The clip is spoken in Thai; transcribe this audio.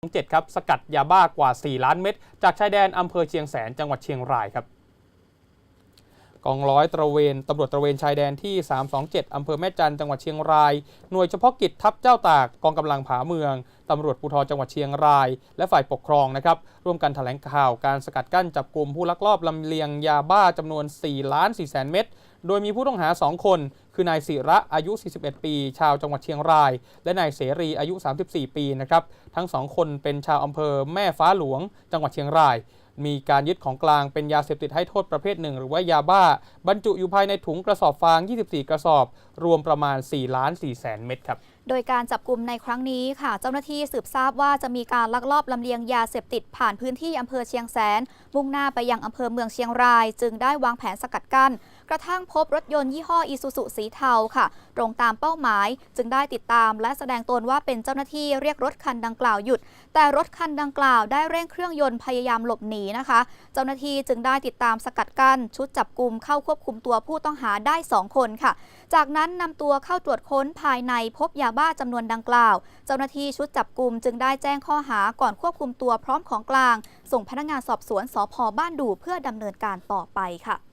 7ครับสกัดยาบ้ากว่า 4 ล้านเม็ดจากชายแดนอำเภอเชียงแสนจังหวัดเชียงรายครับกองร้อยตระเวนตำรวจตระเวนชายแดนที่ 327 อำเภอแม่จันจังหวัดเชียงราย หน่วยเฉพาะกิจทัพเจ้าตากกองกำลังผาเมืองตำรวจภูธรจังหวัดเชียงราย และฝ่ายปกครองนะครับร่วมกันแถลงข่าวการสกัดกั้นจับกลุ่มผู้ลักลอบลำเลียงยาบ้าจำนวน 4 ล้าน 4 แสนเม็ด โดยมีผู้ต้องหา 2 คน คือนายศิระอายุ 41 ปี ชาวจังหวัดเชียงราย และนายเสรีอายุ 34 ปีนะครับทั้งสองคนเป็นชาวอำเภอแม่ฟ้าหลวง จังหวัดเชียงราย มีการยึดของกลางเป็นยาเสพติดให้โทษประเภทหนึ่ง หรือว่ายาบ้า บรรจุอยู่ภายในถุงกระสอบฟาง 24 กระสอบ รวมประมาณ4ล้าน4แสนเม็ดครับโดยการจับกลุ่มในครั้งนี้ค่ะ เจ้าหน้าที่สืบทราบว่าจะมีการลักลอบลำเลียงยาเสพติดผ่านพื้นที่อำเภอเชียงแสน มุ่งหน้าไปยังอำเภอเมืองเชียงราย จึงได้วางแผนสกัดกั้น กระทั่งพบรถยนต์ยี่ห้ออีซูซุสีเทาค่ะ ตรงตามเป้าหมาย จึงได้ติดตามและแสดงตนว่าเป็นเจ้าหน้าที่เรียกรถคันดังกล่าวหยุด แต่รถคันดังกล่าวได้เร่งเครื่องยนต์พยายามหลบหนีนะคะ เจ้าหน้าที่จึงได้ติดตามสกัดกั้นชุดจับกลุ่มเข้าควบคุมตัวผู้ต้องหาได้ 2 คนค่ะ จากนั้นนำตัวเข้าตรวจค้นภายในพบยาบ้าจำนวนดังกล่าว เจ้าหน้าที่ชุดจับกลุ่มจึงได้แจ้งข้อหาก่อนควบคุมตัวพร้อมของกลาง ส่งพนักงานสอบสวนสพบ้านดูเพื่อดำเนินการต่อไปค่ะ